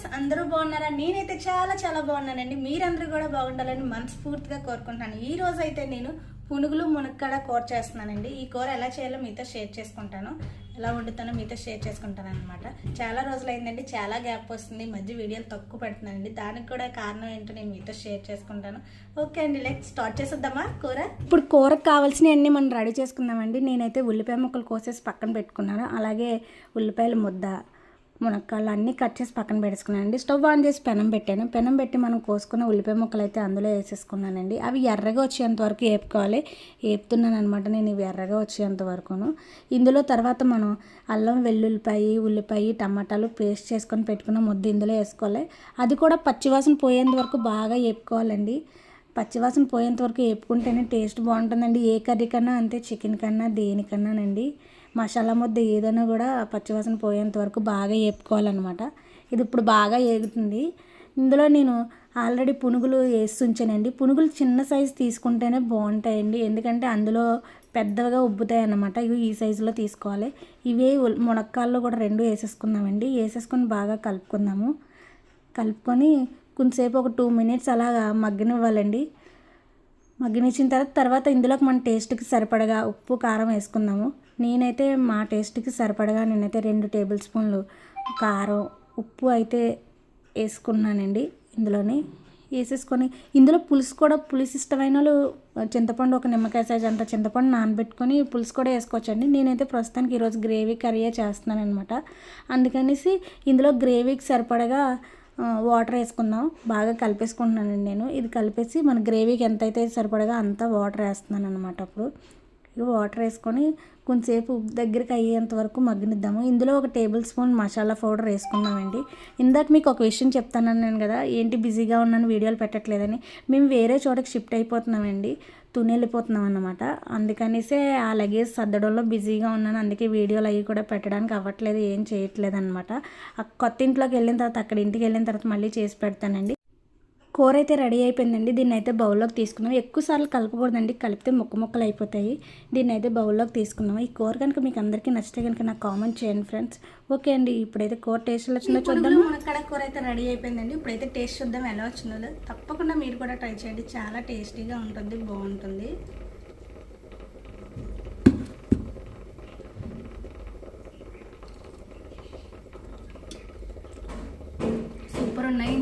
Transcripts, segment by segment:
Friends అందరూ బాగున్నారా? నేనైతే చాలా చాలా బాగున్నానండి. మీరందరూ కూడా బాగుండాలని మనస్ఫూర్తిగా కోరుకుంటున్నాను. ఈ రోజు అయితే నేను పునుగులు మునక్కడ కూర చేస్తున్నానండి. ఈ కూర ఎలా చేయాలో మీతో షేర్ చేసుకుంటాను. ఎలా వండుతానో మీతో షేర్ చేసుకుంటాను అనమాట చాలా రోజులు అయిందండి చాలా గ్యాప్ వస్తుంది. మధ్య వీడియోలు తక్కువ పెడుతున్నానండి. దానికి కూడా కారణం ఏంటో నేను మీతో షేర్ చేసుకుంటాను. ఓకే అండి లైక్ స్టార్ట్ చేసేద్దామా కూర? ఇప్పుడు కూరకు కావాల్సినవన్నీ మనం రెడీ చేసుకుందామండి. నేనైతే ఉల్లిపాయ ముక్కలు కోసేసి పక్కన పెట్టుకున్నాను. అలాగే ఉల్లిపాయల ముద్ద మునక్కాయలు అన్నీ కట్ చేసి పక్కన పెట్టేసుకున్నానండి స్టవ్ ఆన్ చేసి పెనం పెట్టాను. పెనం పెట్టి మనం కోసుకున్న ఉల్లిపాయ ముక్కలు అయితే అందులో వేసేసుకున్నానండి. అవి ఎర్రగా వచ్చేంత వరకు వేపుకోవాలి వేపుతున్నాను అనమాట నేను ఇవి ఎర్రగా వచ్చేంత వరకును. ఇందులో తర్వాత మనం అల్లం వెల్లుల్లిపాయ ఉల్లిపాయ టమాటాలు పేస్ట్ చేసుకొని పెట్టుకున్న ముద్ద ఇందులో వేసుకోవాలి. అది కూడా పచ్చివాసన పోయేంత వరకు బాగా వేపుకోవాలండి పచ్చివాసన పోయేంత వరకు వేపుకుంటేనే టేస్ట్ బాగుంటుందండి. ఏ కర్రీ కన్నా అంతే చికెన్ కన్నా దేనికన్నానండి. మసాలా ముద్ద ఏదైనా కూడా పచ్చివాసన పోయేంత వరకు బాగా వేపుకోవాలన్నమాట. ఇది ఇప్పుడు బాగా ఏగుతుంది. ఇందులో నేను ఆల్రెడీ పునుగులు వేసి ఉంచానండి. పునుగులు చిన్న సైజు తీసుకుంటేనే బాగుంటాయండి. ఎందుకంటే అందులో పెద్దగా ఉబ్బుతాయి అన్నమాట ఇవి ఈ సైజులో తీసుకోవాలి. ఇవే మునక్కాల్లో కూడా రెండు వేసేసుకుందామండి. వేసేసుకొని బాగా కలుపుకుందాము. కలుపుకొని కొంతసేపు ఒక టూ మినిట్స్ అలాగా మగ్గనివ్వాలండి. మగ్గనిచ్చిన తర్వాత తర్వాత ఇందులోకి మన టేస్ట్కి సరిపడగా ఉప్పు కారం వేసుకుందాము. నేనైతే మా టేస్ట్కి సరిపడగా నేనైతే రెండు టేబుల్ స్పూన్లు కారం ఉప్పు అయితే వేసుకున్నానండి ఇందులోని. వేసేసుకొని ఇందులో పులుసు కూడా పులుసు ఇష్టమైన వాళ్ళు చింతపండు ఒక నిమ్మకాయ సైజ్ అంత చింతపండు నానబెట్టుకొని పులుసు కూడా వేసుకోవచ్చండి. నేనైతే ప్రస్తుతానికి ఈరోజు గ్రేవీ కర్రీయే చేస్తున్నాను అనమాట అందుకనేసి ఇందులో గ్రేవీకి సరిపడగా వాటర్ వేసుకుందాం. బాగా కలిపేసుకుంటున్నానండి నేను. ఇది కలిపేసి మన గ్రేవీకి ఎంత అయితే సరిపడగా అంత వాటర్ వేస్తున్నాను అనమాట అప్పుడు. వాటర్ వేసుకొని కొంచెంసేపు దగ్గరికి అయ్యేంత వరకు మగ్గనిద్దాము. ఇందులో ఒక టేబుల్ స్పూన్ మసాలా పౌడర్ వేసుకున్నామండి ఇందాక మీకు ఒక విషయం చెప్తానన్నాను కదా ఏంటి బిజీగా ఉన్నాను వీడియోలు పెట్టట్లేదని. మేము వేరే చోటకి షిఫ్ట్ అయిపోతున్నామండి తుని వెళ్ళిపోతున్నాం అన్నమాట. అందుకనేసే ఆ లగేజ్ సర్దడంలో బిజీగా ఉన్నాను అందుకే వీడియోలు అవి కూడా పెట్టడానికి అవ్వట్లేదు ఏం చేయట్లేదు అనమాట కొత్త ఇంట్లోకి వెళ్ళిన తర్వాత అక్కడ ఇంటికి వెళ్ళిన తర్వాత మళ్ళీ చేసి పెడతానండి. కూర అయితే రెడీ అయిపోయిందండి. దీన్ని అయితే బౌల్లోకి తీసుకున్నాం ఎక్కువ సార్లు కలపకూడదండి. కలిపితే ముక్క ముక్కలు అయిపోతాయి దీన్ని అయితే బౌల్లోకి తీసుకున్నాం ఈ కూర కనుక మీకు అందరికీ నచ్చితే కనుక నాకు కామెంట్ చేయండి ఫ్రెండ్స్. ఓకే అండి. ఇప్పుడైతే కూర టేస్ట్ వచ్చిందో చూద్దాం మునక్కడ కూర అయితే రెడీ అయిపోయిందండి. ఇప్పుడైతే టేస్ట్ చూద్దాం ఎలా వచ్చిందో. తప్పకుండా మీరు కూడా ట్రై చేయండి. చాలా టేస్టీగా ఉంటుంది బాగుంటుంది. సూపర్ ఉన్నాయి.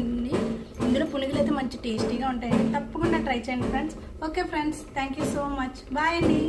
మంచి టేస్టీగా ఉంటాయండి. తప్పకుండా ట్రై చేయండి friends. Okay friends thank you so much. Bye అండి.